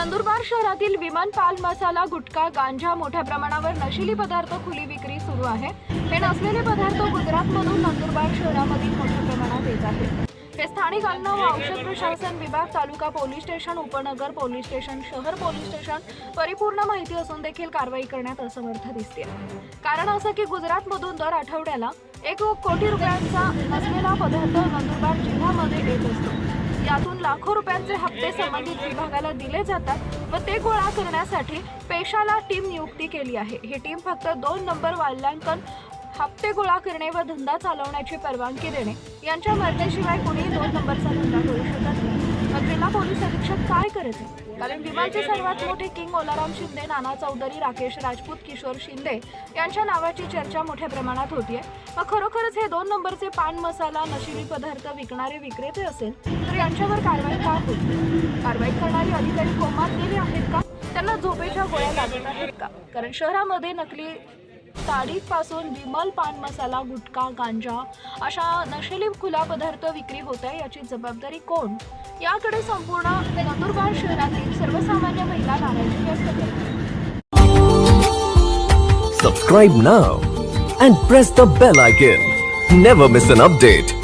नंदुरबार शहरातील विमान पाल मसाला गुटखा गांजा मोठ्या प्रमाणावर नशिली पदार्थ खुली विक्री सुरू आहे. हे नसलेले पदार्थ गुजरातमधून नंदुरबार शहरामध्ये मोठ्या प्रमाणात येत आहेत. हे स्थानिक अन्न व औषध प्रशासन विभाग तालुका पोलीस स्टेशन उपनगर पोलीस स्टेशन शहर पोलीस स्टेशन परिपूर्ण माहिती असून देखील कारवाई करण्यात असमर्थ दिसते. कारण असं की गुजरातमधून दर आठवड्याला एक कोटी रुपयांचा नसलेला पदार्थ नंदुरबार जिल्ह्यामध्ये येत असतो. यातून लाखो रुपयांचे हप्ते संबंधित विभागाला दिले जातात व ते गोळा करण्यासाठी पेशाला टीम नियुक्ती केली आहे. ही टीम फक्त दोन नंबर वाल्यांकन हप्ते गोळा करणे व धंदा चालवण्याची परवानगी देणे. यांच्या मर्जीशिवाय कोणी दोन नंबरचा धंदा करू शकत नाही. मग पोलीस अधीक्षक काय करते कारण विमानचे सर्वात मोठे किंग ओलाराम शिंदे नाना चौधरी राकेश राजपूत किशोर शिंदे यांच्या नावाची चर्चा मोठ्या प्रमाणात होतीये. मग खरोखरच हे दोन नंबरचे पान मसाला नशिबी पदार्थ विकणारे विक्रेते असेल तर यांच्यावर कारवाई का होती कारवाई करणारी अधिकारी कोमात गेले आहेत का? त्यांना झोपेच्या गोळ्या लागत आहेत का? कारण शहरामध्ये नकली ताडीपासून विमल पान मसाला गुटखा गांजा अशा नशेली खुला पदार्थ विक्री होत आहे याची जबाबदारी कोण याकडे संपूर्ण नंदुरबार शहरातील सर्वसामान्य महिला नाराजी व्यक्त करतात Subscribe now and press the bell icon. Never miss an update.